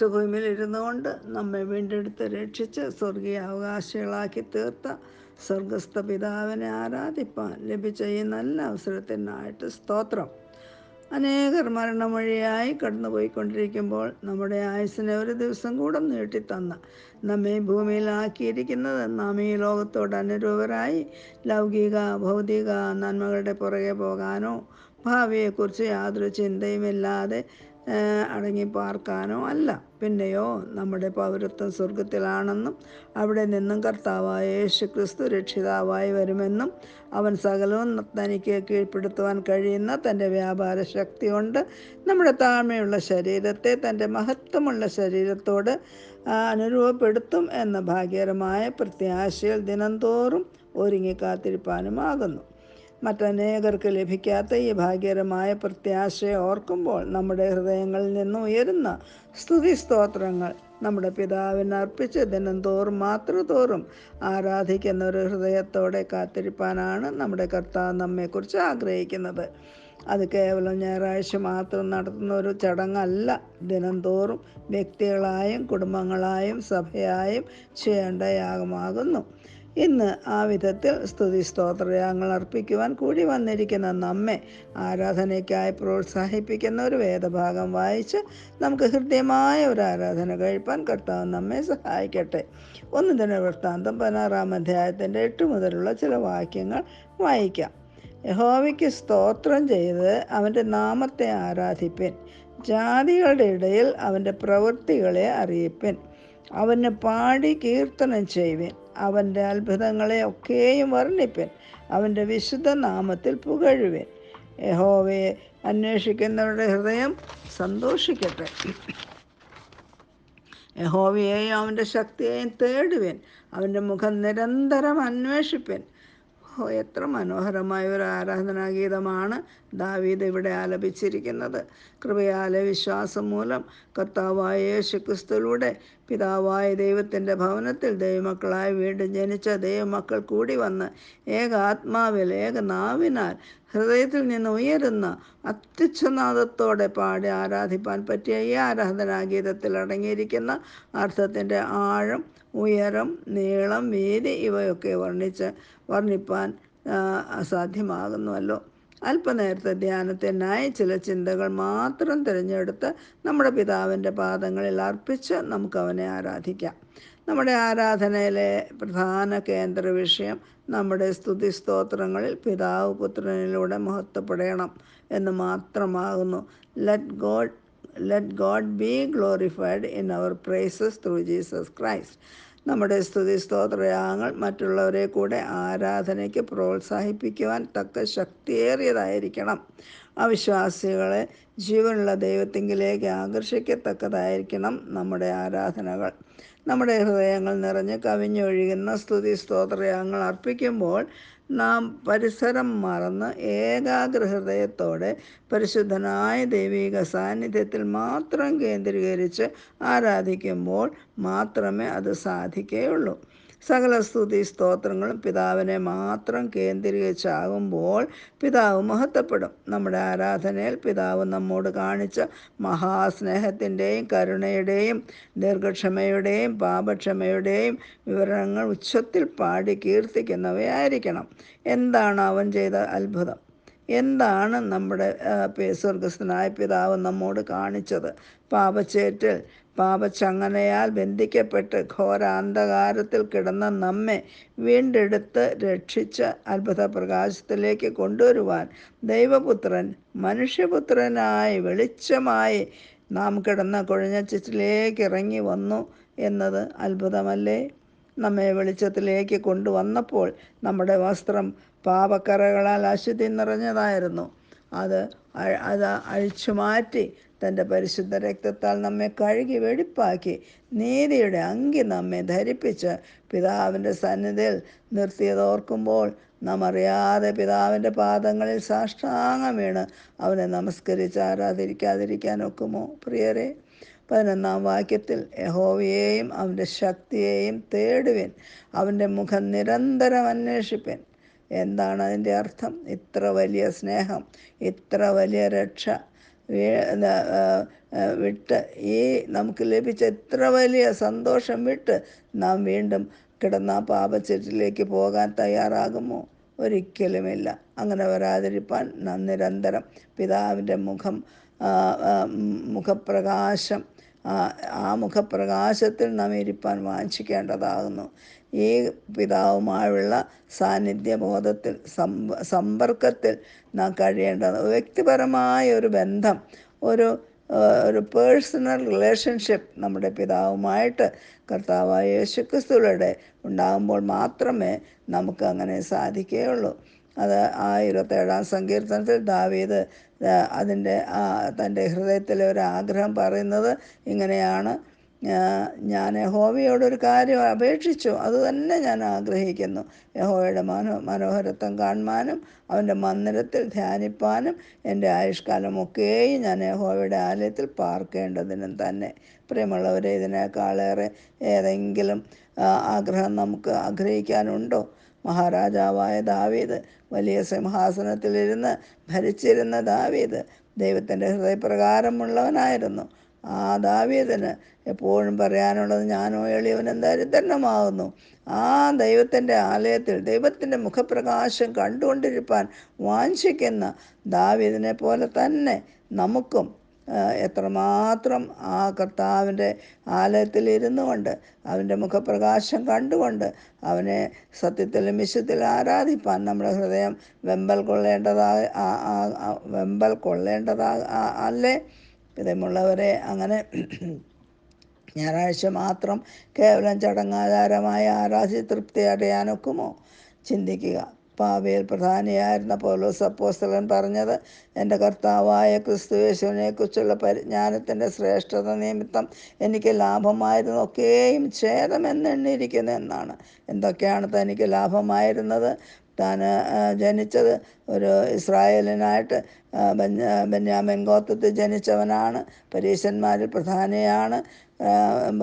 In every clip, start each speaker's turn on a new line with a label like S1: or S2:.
S1: കഷ്ടഭൂമിയിൽ ഇരുന്നുകൊണ്ട് നമ്മെ വീണ്ടെടുത്ത് രക്ഷിച്ച് സ്വർഗീയ അവകാശികളാക്കി തീർത്ത സ്വർഗസ്ഥ പിതാവിനെ ആരാധിപ്പാൻ ലഭിച്ച ഈ നല്ല അവസരത്തിനായിട്ട് സ്തോത്രം. അനേകർ മരണം വഴിയായി കടന്നുപോയിക്കൊണ്ടിരിക്കുമ്പോൾ നമ്മുടെ ആയുസ്സിനെ ഒരു ദിവസം കൂടെ നീട്ടിത്തന്ന നമ്മെ ഭൂമിയിലാക്കിയിരിക്കുന്നത് നാം ഈ ലോകത്തോട് അനുരൂപരായി ലൗകിക ഭൗതിക നന്മകളുടെ പുറകെ പോകാനോ ഭാവിയെക്കുറിച്ച് യാതൊരു ചിന്തയുമില്ലാതെ അടങ്ങി പാർക്കാനോ അല്ല. പിന്നെയോ നമ്മുടെ പൗരത്വം സ്വർഗത്തിലാണെന്നും അവിടെ നിന്നും കർത്താവായ യേശു ക്രിസ്തു രക്ഷിതാവായി വരുമെന്നും അവൻ സകലവും തനിക്ക് കീഴ്പ്പെടുത്തുവാൻ കഴിയുന്ന തന്റെ വ്യാപാര ശക്തി കൊണ്ട് നമ്മുടെ താഴ്മയുള്ള ശരീരത്തെ തന്റെ മഹത്വമുള്ള ശരീരത്തോട് അനുരൂപപ്പെടുത്തും എന്ന ഭാഗ്യകരമായ പ്രത്യാശയിൽ ദിനംതോറും ഒരുങ്ങി കാത്തിരിപ്പാനുമാകുന്നു. മറ്റനേകർക്ക് ലഭിക്കാത്ത ഈ ഭാഗ്യകരമായ പ്രത്യാശയെ ഓർക്കുമ്പോൾ നമ്മുടെ ഹൃദയങ്ങളിൽ നിന്ന് ഉയരുന്ന സ്തുതി സ്തോത്രങ്ങൾ നമ്മുടെ പിതാവിന് അർപ്പിച്ച് ദിനം തോറും മാത്രതോറും ആരാധിക്കുന്ന ഒരു ഹൃദയത്തോടെ കാത്തിരിപ്പാനാണ് നമ്മുടെ കർത്താവ് നമ്മെക്കുറിച്ച് ആഗ്രഹിക്കുന്നത്. അത് കേവലം ഞായറാഴ്ച മാത്രം നടത്തുന്ന ഒരു ചടങ്ങല്ല. ദിനംതോറും വ്യക്തികളായും കുടുംബങ്ങളായും സഭയായും ചെയ്യേണ്ട യാഗമാകുന്നു ഇന്ന് ആ വിധത്തിൽ സ്തുതി സ്തോത്രയാഗങ്ങൾ അർപ്പിക്കുവാൻ കൂടി വന്നിരിക്കുന്ന നമ്മെ ആരാധനയ്ക്കായി പ്രോത്സാഹിപ്പിക്കുന്ന ഒരു വേദഭാഗം വായിച്ച് നമുക്ക് ഹൃദ്യമായ ഒരു ആരാധന കഴിപ്പാൻ കർത്താവ് നമ്മെ സഹായിക്കട്ടെ. ഒന്ന് തന്നെ വൃത്താന്തം പതിനാറാം അധ്യായത്തിന്റെ എട്ട് മുതലുള്ള ചില വാക്യങ്ങൾ വായിക്കാം. യഹോവയ്ക്ക് സ്തോത്രം ചെയ്ത് അവന്റെ നാമത്തെ ആരാധിപ്പിൻ. ജാതികളുടെ ഇടയിൽ അവന്റെ പ്രവൃത്തികളെ അറിയിപ്പിൻ. അവന് പാടി കീർത്തനം ചെയ്യുവിൻ. അവന്റെ അത്ഭുതങ്ങളെ ഒക്കെയും വർണിപ്പൻ. അവന്റെ വിശുദ്ധ നാമത്തിൽ പുകഴുവിൻ. യഹോവയെ അന്വേഷിക്കുന്നവരുടെ ഹൃദയം സന്തോഷിക്കട്ടെ. യഹോവയെയും അവന്റെ ശക്തിയെയും തേടുവിൻ. അവന്റെ മുഖം നിരന്തരം അന്വേഷിപ്പിൻ. ഓ എത്ര മനോഹരമായ ഒരു ആരാധനാഗീതമാണ് ദാവീദ് ഇവിടെ ആലപിച്ചിരിക്കുന്നത്. കൃപയാലെ വിശ്വാസം മൂലം കർത്താവായ യേശു ക്രിസ്തുവിലൂടെ പിതാവായ ദൈവത്തിന്റെ ഭവനത്തിൽ ദൈവമക്കളായി വീണ്ടും ജനിച്ച ദൈവമക്കൾ കൂടി വന്ന് ഏക ആത്മാവിൽ ഏക നാവിനാൽ ഹൃദയത്തിൽ നിന്ന് ഉയരുന്ന അത്യുച്ഛനാദത്തോടെ പാടി ആരാധിപ്പാൻ പറ്റിയ ഈ ആരാധനാഗീതത്തിൽ അടങ്ങിയിരിക്കുന്ന അർത്ഥത്തിന്റെ ആഴം ഉയരം നീളം വീതി ഇവയൊക്കെ വർണിച്ച് വർണിപ്പാൻ അസാധ്യമാകുന്നുവല്ലോ. അല്പനേരത്തെ ധ്യാനത്തിനായി ചില ചിന്തകൾ മാത്രം തിരഞ്ഞെടുത്ത് നമ്മുടെ പിതാവിന്റെ പാദങ്ങളിൽ അർപ്പിച്ച് നമുക്ക് അവനെ ആരാധിക്കാം. നമ്മുടെ ആരാധനയിലെ പ്രധാന കേന്ദ്ര വിഷയം നമ്മുടെ സ്തുതി സ്തോത്രങ്ങളിൽ പിതാവ് പുത്രനിലൂടെ മഹത്വപ്പെടണം എന്ന് മാത്രമാകുന്നു. Let God let God be glorified in our praises through Jesus Christ നമ്മുടെ സ്തുതി സ്തോത്രയാഗങ്ങൾ മറ്റുള്ളവരെ കൂടെ ആരാധനയ്ക്ക് പ്രോത്സാഹിപ്പിക്കുവാൻ തക്ക ശക്തിയേറിയതായിരിക്കണം. അവിശ്വാസികളെ ജീവനുള്ള ദൈവത്തിങ്കിലേക്ക് ആകർഷിക്കത്തക്കതായിരിക്കണം നമ്മുടെ ആരാധനകൾ. നമ്മുടെ ഹൃദയങ്ങൾ നിറഞ്ഞ് കവിഞ്ഞൊഴുകുന്ന സ്തുതി സ്തോത്രയാഗങ്ങൾ അർപ്പിക്കുമ്പോൾ നാം പരിസരം മറന്ന് ഏകാഗ്ര ഹൃദയത്തോടെ പരിശുദ്ധനായ ദൈവിക സാന്നിധ്യത്തിൽ മാത്രം കേന്ദ്രീകരിച്ച് ആരാധിക്കുമ്പോൾ മാത്രമേ അത് സാധിക്കുകയുള്ളൂ. സകല സ്തുതി സ്തോത്രങ്ങളും പിതാവിനെ മാത്രം കേന്ദ്രീകരിച്ചാകുമ്പോൾ പിതാവ് മഹത്വപ്പെടും. നമ്മുടെ ആരാധനയിൽ പിതാവ് നമ്മോട് കാണിച്ച മഹാസ്നേഹത്തിന്റെയും കരുണയുടെയും ദീർഘക്ഷമയുടെയും പാപക്ഷമയുടെയും വിവരങ്ങൾ ഉച്ചത്തിൽ പാടി കീർത്തിക്കുന്നവയായിരിക്കണം. എന്താണ് അവൻ ചെയ്ത അത്ഭുതം? എന്താണ് നമ്മുടെ സ്വർഗസ്ഥനായ പിതാവ് നമ്മോട് കാണിച്ചത്? പാപച്ചേറ്റിൽ പാപച്ചങ്ങനയാൽ ബന്ധിക്കപ്പെട്ട് ഘോരാന്ധകാരത്തിൽ കിടന്ന നമ്മെ വീണ്ടെടുത്ത് രക്ഷിച്ച് അത്ഭുത പ്രകാശത്തിലേക്ക് കൊണ്ടുവരുവാൻ ദൈവപുത്രൻ മനുഷ്യപുത്രനായി വെളിച്ചമായി നാം കിടന്ന കുഴഞ്ഞ ചുറ്റിലേക്ക് ഇറങ്ങി വന്നു എന്നത് അത്ഭുതമല്ലേ? നമ്മെ വെളിച്ചത്തിലേക്ക് കൊണ്ടുവന്നപ്പോൾ നമ്മുടെ വസ്ത്രം പാപക്കറകളാൽ അശുദ്ധി നിറഞ്ഞതായിരുന്നു. അത് അത് അഴിച്ചു മാറ്റി തന്റെ പരിശുദ്ധ രക്തത്താൽ നമ്മെ കഴുകി വെടിപ്പാക്കി നീതിയുടെ അങ്കി നമ്മെ ധരിപ്പിച്ച് പിതാവിന്റെ സന്നിധിയിൽ നിർത്തിയതോർക്കുമ്പോൾ നാം അറിയാതെ പിതാവിന്റെ പാദങ്ങളിൽ സാഷ്ടാംഗം വീണ് അവനെ നമസ്കരിച്ച് ആരാധിക്കാതിരിക്കാൻ ഒക്കുമോ? പ്രിയരെ പതിനൊന്നാം വാക്യത്തിൽ യഹോവയെയും അവന്റെ ശക്തിയെയും തേടുവിൻ അവന്റെ മുഖം നിരന്തരം അന്വേഷിപ്പിൻ. എന്താണ് അതിന്റെ അർത്ഥം? ഇത്ര വലിയ സ്നേഹം ഇത്ര വലിയ രക്ഷ വിട്ട്. ഈ നമുക്ക് ലഭിച്ച എത്ര വലിയ സന്തോഷം വിട്ട് നാം വീണ്ടും കിടന്ന പാപച്ചെറ്റിലേക്ക് പോകാൻ തയ്യാറാകുമോ? ഒരിക്കലുമില്ല. അങ്ങനെ വരാതിരിപ്പാൻ നാം നിരന്തരം പിതാവിന്റെ മുഖം മുഖപ്രകാശം ആ മുഖപ്രകാശത്തിൽ നാം ഇരിപ്പാൻ വാഞ്ചിക്കേണ്ടതാകുന്നു. ഈ പിതാവുമായുള്ള സാന്നിധ്യബോധത്തിൽ സമ്പ സമ്പർക്കത്തിൽ നാം കഴിയേണ്ടത് വ്യക്തിപരമായ ഒരു ബന്ധം ഒരു ഒരു പേഴ്സണൽ റിലേഷൻഷിപ്പ് നമ്മുടെ പിതാവുമായിട്ട് കർത്താവായ യേശുക്രിസ്തുവിടെ ഉണ്ടാകുമ്പോൾ മാത്രമേ നമുക്ക് അങ്ങനെ സാധിക്കുകയുള്ളൂ. അത് ആ ഇരുപത്തേഴാം സങ്കീർത്തനത്തിൽ ദാവീദ് അതിന്റെ ആ, തന്റെ ഹൃദയത്തിലെ ഒരു ആഗ്രഹം പറയുന്നത് ഇങ്ങനെയാണ്. ഞാൻ യഹോവയോടൊരു കാര്യം അപേക്ഷിച്ചു. അത് തന്നെ ഞാൻ ആഗ്രഹിക്കുന്നു. യഹോവയുടെ മനോ മനോഹരത്വം കാണുവാനും അവന്റെ മന്ദിരത്തിൽ ധ്യാനിപ്പാനും എന്റെ ആയുഷ്കാലമൊക്കെയും ഞാൻ യഹോവയുടെ ആലയത്തിൽ പാർക്കേണ്ടതിനും തന്നെ. പ്രിയമുള്ളവരെ ഇതിനേക്കാളേറെ ഏതെങ്കിലും ആഗ്രഹം നമുക്ക് ആഗ്രഹിക്കാനുണ്ടോ? മഹാരാജാവായ ദാവീദ് വലിയ സിംഹാസനത്തിലിരുന്ന് ഭരിച്ചിരുന്ന ദാവീദ് ദൈവത്തിന്റെ ഹൃദയപ്രകാരമുള്ളവനായിരുന്നു. ആ ദാവീദിന് എപ്പോഴും പറയാനുള്ളത് ഞാനോ എളിയവനും ദരിദ്രനുമാകുന്നു. ആ ദൈവത്തിന്റെ ആലയത്തിൽ ദൈവത്തിന്റെ മുഖപ്രകാശം കണ്ടുകൊണ്ടിരിപ്പാൻ വാഞ്ചിക്കുന്ന ദാവീദിനെ പോലെ തന്നെ നമുക്കും എത്രമാത്രം ആ കർത്താവിന്റെ ആലയത്തിൽ ഇരുന്നു കൊണ്ട് അവന്റെ മുഖപ്രകാശം കണ്ടുകൊണ്ട് അവനെ സത്യത്തിലും വിശുദ്ധിലും ആരാധിപ്പാൻ നമ്മുടെ ഹൃദയം വെമ്പൽ കൊള്ളേണ്ടതാ വെമ്പൽ കൊള്ളേണ്ടതാ അല്ലേ? വിധമുള്ളവരെ അങ്ങനെ ഞായറാഴ്ച മാത്രം കേവലം ചടങ്ങാചാരമായ ആരാധി തൃപ്തി അടയാനൊക്കുമോ? ചിന്തിക്കുക. പാവയിൽ പ്രധാനിയായിരുന്ന പൗലോസ് അപ്പോസ്തലൻ പറഞ്ഞത് എന്റെ കർത്താവായ ക്രിസ്തു യേശുവിനെക്കുറിച്ചുള്ള പരിജ്ഞാനത്തിന്റെ ശ്രേഷ്ഠത നിമിത്തം എനിക്ക് ലാഭമായിരുന്നൊക്കെയും ഛേദമെന്നെണ്ണിയിരിക്കുന്നു എന്നാണ്. എന്തൊക്കെയാണ് തനിക്ക് ലാഭമായിരുന്നത്? താൻ ജനിച്ചത് ഒരു ഇസ്രായേലിനായിട്ട് ബെന്യാമിൻ ഗോത്രത്തിൽ ജനിച്ചവനാണ് പരീശന്മാരിൽ പ്രധാനിയാണ്.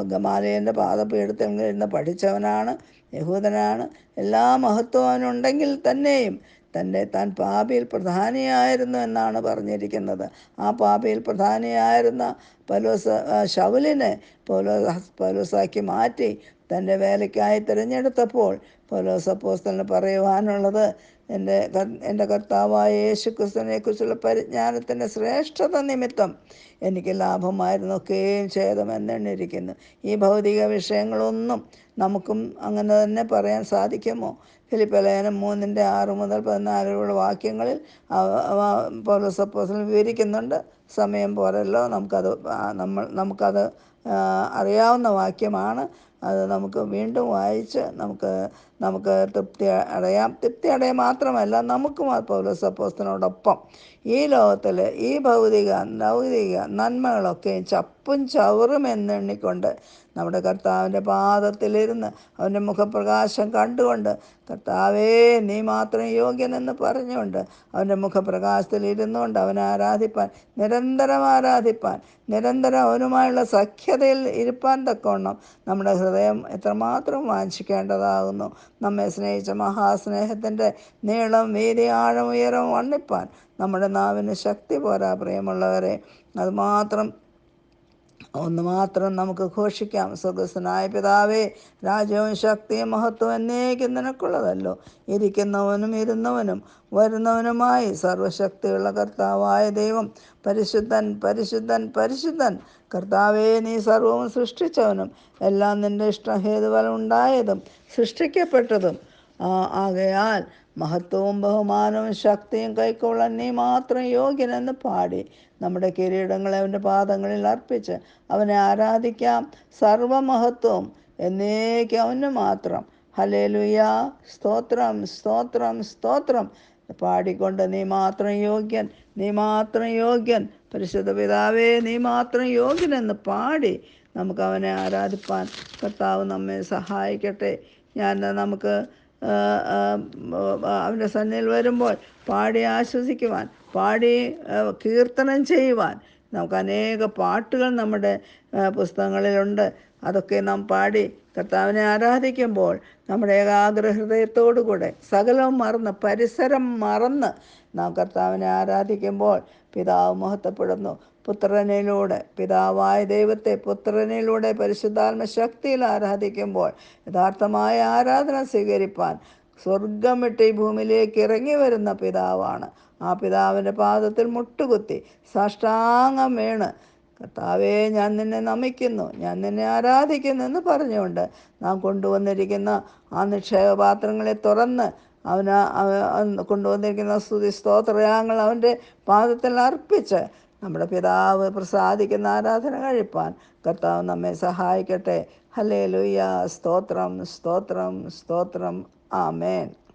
S1: ഗമാലയന്റെ പാദപീഠത്തിൽ ഇരുന്ന് പഠിച്ചവനാണ് യഹൂദനാണ് എല്ലാ മഹത്വവും അവനുണ്ടെങ്കിൽ തന്നെയും തന്റെ താൻ പാപിയിൽ പ്രധാനിയായിരുന്നു എന്നാണ് പറഞ്ഞിരിക്കുന്നത്. ആ പാപിയിൽ പ്രധാനിയായിരുന്ന പലോസ് പലോസാക്കി പൗലോസാക്കി മാറ്റി തന്റെ വേലയ്ക്കായി തിരഞ്ഞെടുത്തപ്പോൾ പൗലോസ് അപ്പോസ്തലന് പറയുവാനുള്ളത് എന്റെ എന്റെ കർത്താവായ യേശു ക്രിസ്തുവിനെക്കുറിച്ചുള്ള പരിജ്ഞാനത്തിന്റെ ശ്രേഷ്ഠത നിമിത്തം എനിക്ക് ലാഭമായിരുന്നൊക്കെയും ഛേദമെന്നെണ്ണിരിക്കുന്നു ഈ ഭൗതിക വിഷയങ്ങളൊന്നും നമുക്കും അങ്ങനെ തന്നെ പറയാൻ സാധിക്കുമോ? ഫിലിപ്പലേനം മൂന്നിന്റെ ആറ് മുതൽ പതിനാലുള്ള വാക്യങ്ങളിൽ അവ- അവ- പൗലോസ് അപ്പോസ്തലൻ വിവരിക്കുന്നുണ്ട്. സമയം പോരല്ലോ നമുക്കത് നമ്മൾ നമുക്കത് അറിയാവുന്ന വാക്യമാണ്. അത് നമുക്ക് വീണ്ടും വായിച്ച് നമുക്ക് നമുക്ക് തൃപ്തി അടയാം തൃപ്തി അടയാൻ മാത്രമല്ല നമുക്കും ആ പൗലോസ് അപ്പോസ്തലനോടൊപ്പം ഈ ലോകത്തിൽ ഈ ഭൗതിക ലൗകിക നന്മകളൊക്കെ ചപ്പും ചവറും എന്നെണ്ണിക്കൊണ്ട് നമ്മുടെ കർത്താവിന്റെ പാദത്തിലിരുന്ന് അവന്റെ മുഖപ്രകാശം കണ്ടുകൊണ്ട് കർത്താവേ നീ മാത്രം യോഗ്യനെന്ന് പറഞ്ഞുകൊണ്ട് അവന്റെ മുഖപ്രകാശത്തിൽ ഇരുന്നുകൊണ്ട് അവനെ ആരാധിപ്പാൻ നിരന്തരം ആരാധിപ്പാൻ നിരന്തരം അവനുമായുള്ള സഖ്യതയിൽ ഇരുപ്പാൻ തക്കവണ്ണം നമ്മുടെ ഹൃദയം എത്രമാത്രം വാഞ്ചിക്കേണ്ടതാകുന്നു. നമ്മെ സ്നേഹിച്ച മഹാസ്നേഹത്തിന്റെ നീളം വീതി ആഴം ഉയരം വണ്ണിപ്പാൻ നമ്മുടെ നാവിന് ശക്തി പോരാ പ്രിയമുള്ളവരെ. അതുമാത്രം ഒന്ന് മാത്രം നമുക്ക് ഘോഷിക്കാം. സ്വർഗസ്വനായ പിതാവേ രാജ്യവും ശക്തിയും മഹത്വം എന്നേക്കും നിനക്കുള്ളതല്ലോ. ഇരിക്കുന്നവനും ഇരുന്നവനും വരുന്നവനുമായി സർവശക്തിയുള്ള കർത്താവായ ദൈവം പരിശുദ്ധൻ പരിശുദ്ധൻ പരിശുദ്ധൻ. കർത്താവേ നീ സർവവും സൃഷ്ടിച്ചവനും എല്ലാം നിന്റെ ഇഷ്ടഹേതുവലം ഉണ്ടായതും സൃഷ്ടിക്കപ്പെട്ടതും. ആകയാൽ മഹത്വവും ബഹുമാനവും ശക്തിയും കൈക്കൊള്ളാൻ നീ മാത്രം യോഗ്യനെന്ന് പാടി നമ്മുടെ കിരീടങ്ങളെ അവന്റെ പാദങ്ങളിൽ അർപ്പിച്ച് അവനെ ആരാധിക്കാം സർവമഹത്വവും എന്നേക്കും അവന് മാത്രം. ഹലേലുയ സ്തോത്രം സ്തോത്രം സ്തോത്രം. പാടിക്കൊണ്ട് നീ മാത്രം യോഗ്യൻ നീ മാത്രം യോഗ്യൻ. പരിശുദ്ധ പിതാവേ നീ മാത്രം യോഗ്യനെന്ന് പാടി നമുക്ക് അവനെ ആരാധിപ്പാൻ കർത്താവ് നമ്മെ സഹായിക്കട്ടെ. ഞാൻ നമുക്ക് അവന്റെ സന്നിധിയിൽ വരുമ്പോൾ പാടി ആശ്വസിക്കുവാൻ പാടി കീർത്തനം ചെയ്യുവാൻ നമുക്ക് അനേക പാട്ടുകൾ നമ്മുടെ പുസ്തകങ്ങളിലുണ്ട്. അതൊക്കെ നാം പാടി കർത്താവിനെ ആരാധിക്കുമ്പോൾ നമ്മുടെ ഏകാഗ്ര ഹൃദയത്തോടുകൂടെ സകലവും മറന്ന് പരിസരം മറന്ന് നാം കർത്താവിനെ ആരാധിക്കുമ്പോൾ പിതാവ് മഹത്വപ്പെടുന്നു. പുത്രനിലൂടെ പിതാവായ ദൈവത്തെ പുത്രനിലൂടെ പരിശുദ്ധാത്മ ശക്തിയിൽ ആരാധിക്കുമ്പോൾ യഥാർത്ഥമായ ആരാധന സ്വീകരിപ്പാൻ സ്വർഗം വിട്ട് ഈ ഭൂമിയിലേക്ക് ഇറങ്ങി വരുന്ന പിതാവാണ്. ആ പിതാവിന്റെ പാദത്തിൽ മുട്ടുകുത്തി സാഷ്ടാംഗം വീണ് കർത്താവേ ഞാൻ നിന്നെ നമിക്കുന്നു ഞാൻ നിന്നെ ആരാധിക്കുന്നു എന്ന് പറഞ്ഞുകൊണ്ട് നാം കൊണ്ടുവന്നിരിക്കുന്ന ആ നിക്ഷേപപാത്രങ്ങളെ തുറന്ന് അവന് കൊണ്ടുവന്നിരിക്കുന്ന സ്തുതി സ്തോത്രയാങ്ങൾ അവന്റെ പാദത്തിൽ അർപ്പിച്ച് നമ്മുടെ പിതാവ് പ്രസാദിക്കുന്ന ആരാധന കഴിപ്പാൻ. കർത്താവ് നമ്മെ സഹായിക്കട്ടെ. ഹലേ ലുയ്യ സ്തോത്രം സ്തോത്രം സ്തോത്രം. ആമേൻ.